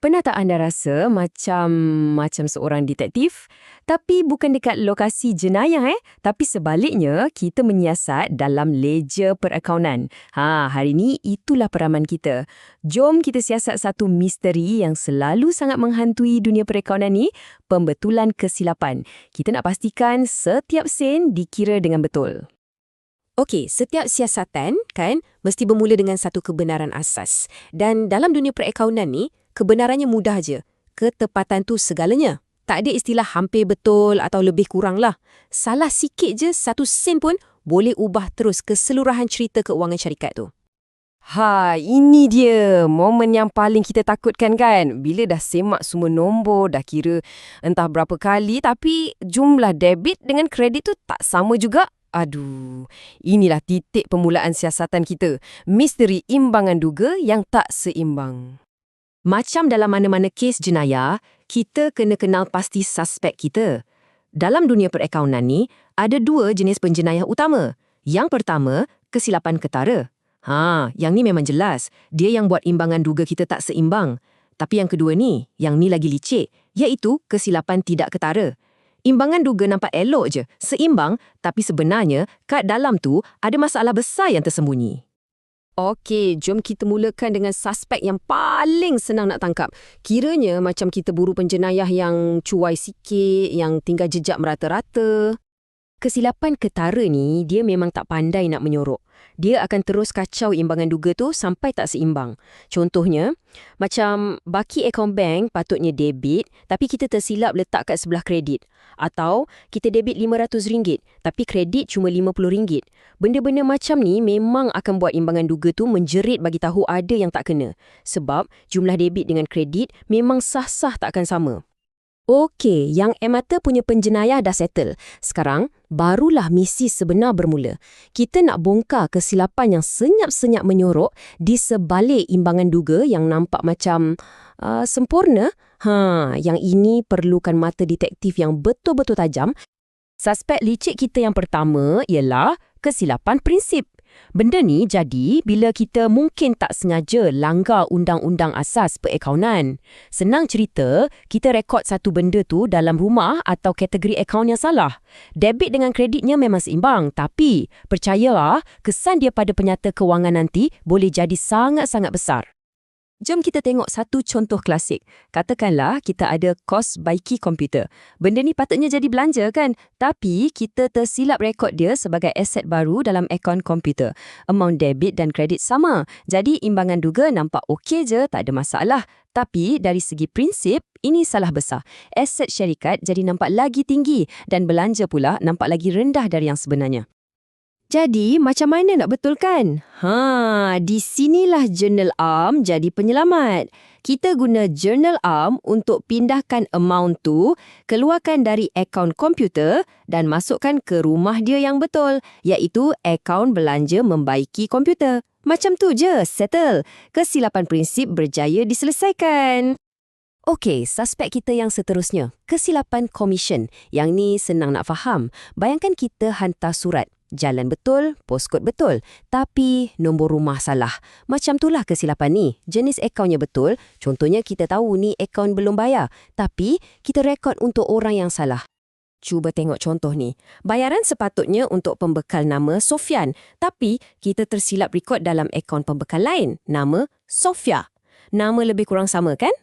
Pernah tak anda rasa macam macam seorang detektif? Tapi bukan dekat lokasi jenayah eh, tapi sebaliknya kita menyiasat dalam ledger perakaunan. Ha, hari ni itulah peraman kita. Jom kita siasat satu misteri yang selalu sangat menghantui dunia perakaunan ni, pembetulan kesilapan. Kita nak pastikan setiap sen dikira dengan betul. Okey, setiap siasatan kan mesti bermula dengan satu kebenaran asas. Dan dalam dunia perakaunan ni, kebenarannya mudah je. Ketepatan tu segalanya. Tak ada istilah hampir betul atau lebih kurang lah. Salah sikit je satu sen pun boleh ubah terus keseluruhan cerita keuangan syarikat tu. Ha, ini dia momen yang paling kita takutkan kan? Bila dah semak semua nombor, dah kira entah berapa kali tapi jumlah debit dengan kredit tu tak sama juga. Aduh, inilah titik permulaan siasatan kita. Misteri imbangan duga yang tak seimbang. Macam dalam mana-mana kes jenayah, kita kena kenal pasti suspek kita. Dalam dunia perakaunan ni, ada dua jenis penjenayah utama. Yang pertama, kesilapan ketara. Ha, yang ni memang jelas. Dia yang buat imbangan duga kita tak seimbang. Tapi yang kedua ni, yang ni lagi licik, iaitu kesilapan tidak ketara. Imbangan duga nampak elok je, seimbang, tapi sebenarnya kat dalam tu ada masalah besar yang tersembunyi. Okey, jom kita mulakan dengan suspek yang paling senang nak tangkap. Kiranya macam kita buru penjenayah yang cuai sikit, yang tinggal jejak merata-rata. Kesilapan ketara ni, dia memang tak pandai nak menyorok. Dia akan terus kacau imbangan duga tu sampai tak seimbang. Contohnya, macam baki akaun bank patutnya debit tapi kita tersilap letak kat sebelah kredit. Atau kita debit RM500 tapi kredit cuma RM50. Benda-benda macam ni memang akan buat imbangan duga tu menjerit bagi tahu ada yang tak kena. Sebab jumlah debit dengan kredit memang sah-sah tak akan sama. Okey, yang Emata punya penjenayah dah settle. Sekarang, barulah misi sebenar bermula. Kita nak bongkar kesilapan yang senyap-senyap menyorok di sebalik imbangan duga yang nampak macam uh, sempurna. Ha, yang ini perlukan mata detektif yang betul-betul tajam. Suspek licik kita yang pertama ialah kesilapan prinsip. Benda ni jadi bila kita mungkin tak sengaja langgar undang-undang asas perakaunan. Senang cerita, kita rekod satu benda tu dalam rumah atau kategori akaun yang salah. Debit dengan kreditnya memang seimbang, tapi percayalah, kesan dia pada penyata kewangan nanti boleh jadi sangat-sangat besar. Jom kita tengok satu contoh klasik. Katakanlah kita ada kos baiki komputer. Benda ni patutnya jadi belanja kan? Tapi kita tersilap rekod dia sebagai aset baru dalam akaun komputer. Amount debit dan kredit sama. Jadi imbangan duga nampak okey je, tak ada masalah. Tapi dari segi prinsip, ini salah besar. Aset syarikat jadi nampak lagi tinggi dan belanja pula nampak lagi rendah dari yang sebenarnya. Jadi, macam mana nak betulkan? Ha, di sinilah Journal Arm jadi penyelamat. Kita guna Journal Arm untuk pindahkan amount tu, keluarkan dari akaun komputer dan masukkan ke rumah dia yang betul, iaitu akaun belanja membaiki komputer. Macam tu je, settle. Kesilapan prinsip berjaya diselesaikan. Okey, suspek kita yang seterusnya, kesilapan komisen. Yang ni senang nak faham. Bayangkan kita hantar surat. Jalan betul, postcode betul, tapi nombor rumah salah. Macam itulah kesilapan ni. Jenis akaunnya betul, contohnya kita tahu ni akaun belum bayar, tapi kita rekod untuk orang yang salah. Cuba tengok contoh ni. Bayaran sepatutnya untuk pembekal nama Sofian, tapi kita tersilap rekod dalam akaun pembekal lain, nama Sofia. Nama lebih kurang sama kan?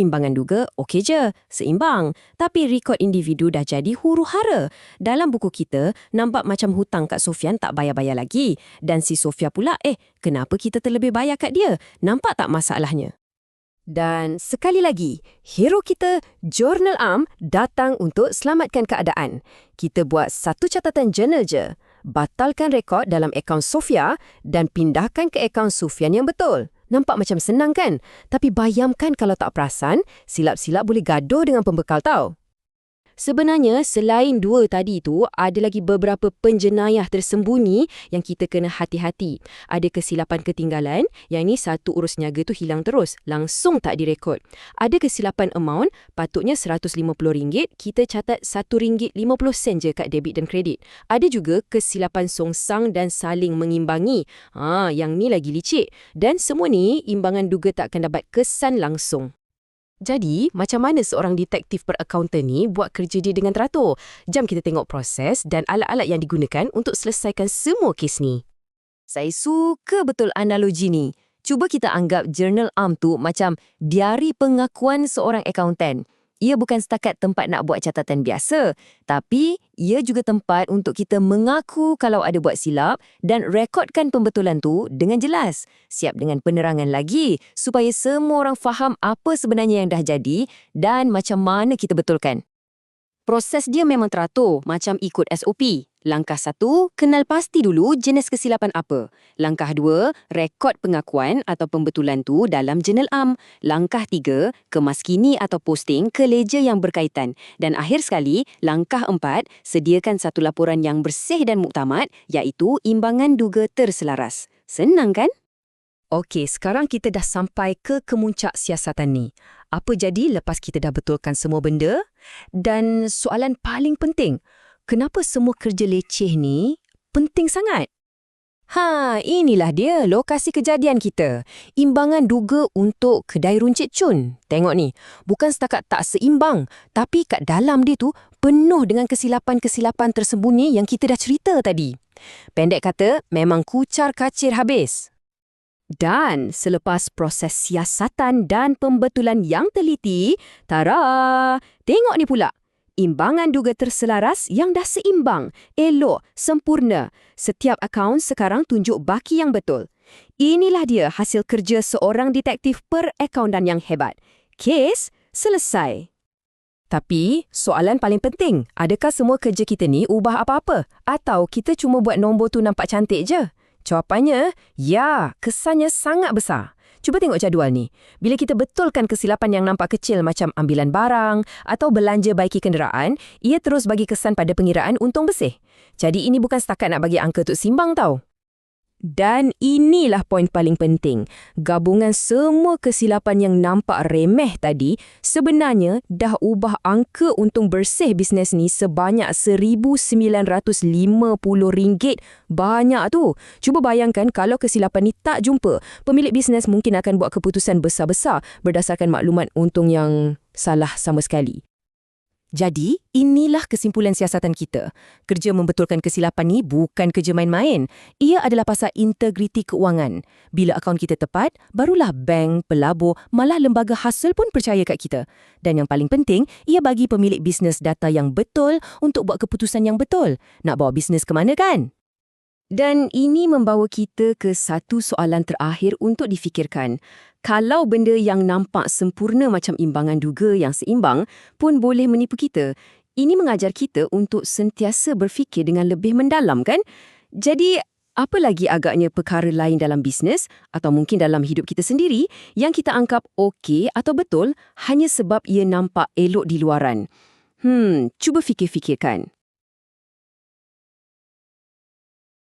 Imbangan duga okey je, seimbang. Tapi rekod individu dah jadi huru hara. Dalam buku kita, nampak macam hutang Kak Sofian tak bayar-bayar lagi. Dan si Sofia pula, eh, kenapa kita terlebih bayar kat dia? Nampak tak masalahnya? Dan sekali lagi, hero kita, Journal Arm, datang untuk selamatkan keadaan. Kita buat satu catatan jurnal je. Batalkan rekod dalam akaun Sofia dan pindahkan ke akaun Sofian yang betul. Nampak macam senang kan? Tapi bayangkan kalau tak perasan, silap-silap boleh gaduh dengan pembekal tau. Sebenarnya, selain dua tadi tu, ada lagi beberapa penjenayah tersembunyi yang kita kena hati-hati. Ada kesilapan ketinggalan, yang ni satu urus niaga tu hilang terus, langsung tak direkod. Ada kesilapan amount, patutnya RM150, kita catat RM1.50 je kat debit dan kredit. Ada juga kesilapan songsang dan saling mengimbangi. Ha, yang ni lagi licik. Dan semua ni, imbangan duga tak akan dapat kesan langsung. Jadi, macam mana seorang detektif per-accountant ni buat kerja dia dengan teratur? Jam kita tengok proses dan alat-alat yang digunakan untuk selesaikan semua kes ni. Saya suka betul analogi ni. Cuba kita anggap journal arm tu macam diari pengakuan seorang accountant. Ia bukan setakat tempat nak buat catatan biasa, tapi ia juga tempat untuk kita mengaku kalau ada buat silap dan rekodkan pembetulan tu dengan jelas. Siap dengan penerangan lagi supaya semua orang faham apa sebenarnya yang dah jadi dan macam mana kita betulkan. Proses dia memang teratur, macam ikut SOP. Langkah satu, kenal pasti dulu jenis kesilapan apa. Langkah dua, rekod pengakuan atau pembetulan tu dalam jurnal am. Langkah tiga, kemaskini atau posting ke ledger yang berkaitan. Dan akhir sekali, langkah empat, sediakan satu laporan yang bersih dan muktamad, iaitu imbangan duga terselaras. Senang kan? Okey, sekarang kita dah sampai ke kemuncak siasatan ni. Apa jadi lepas kita dah betulkan semua benda? Dan soalan paling penting, kenapa semua kerja leceh ni penting sangat? Ha, inilah dia lokasi kejadian kita. Imbangan duga untuk kedai runcit cun. Tengok ni, bukan setakat tak seimbang, tapi kat dalam dia tu penuh dengan kesilapan-kesilapan tersembunyi yang kita dah cerita tadi. Pendek kata, memang kucar kacir habis. Dan selepas proses siasatan dan pembetulan yang teliti, tara, tengok ni pula. Imbangan duga terselaras yang dah seimbang, elok, sempurna. Setiap akaun sekarang tunjuk baki yang betul. Inilah dia hasil kerja seorang detektif per akauntan yang hebat. Kes selesai. Tapi, soalan paling penting, adakah semua kerja kita ni ubah apa-apa? Atau kita cuma buat nombor tu nampak cantik je? Jawapannya, ya, kesannya sangat besar. Cuba tengok jadual ni. Bila kita betulkan kesilapan yang nampak kecil macam ambilan barang atau belanja baiki kenderaan, ia terus bagi kesan pada pengiraan untung bersih. Jadi ini bukan setakat nak bagi angka untuk simbang tau. Dan inilah poin paling penting. Gabungan semua kesilapan yang nampak remeh tadi sebenarnya dah ubah angka untung bersih bisnes ni sebanyak RM1,950. Banyak tu. Cuba bayangkan kalau kesilapan ni tak jumpa, pemilik bisnes mungkin akan buat keputusan besar-besar berdasarkan maklumat untung yang salah sama sekali. Jadi, inilah kesimpulan siasatan kita. Kerja membetulkan kesilapan ni bukan kerja main-main. Ia adalah pasal integriti keuangan. Bila akaun kita tepat, barulah bank, pelabur, malah lembaga hasil pun percaya kat kita. Dan yang paling penting, ia bagi pemilik bisnes data yang betul untuk buat keputusan yang betul. Nak bawa bisnes ke mana kan? Dan ini membawa kita ke satu soalan terakhir untuk difikirkan. Kalau benda yang nampak sempurna macam imbangan duga yang seimbang pun boleh menipu kita, ini mengajar kita untuk sentiasa berfikir dengan lebih mendalam kan? Jadi, apa lagi agaknya perkara lain dalam bisnes atau mungkin dalam hidup kita sendiri yang kita anggap okey atau betul hanya sebab ia nampak elok di luaran? Hmm, cuba fikir-fikirkan.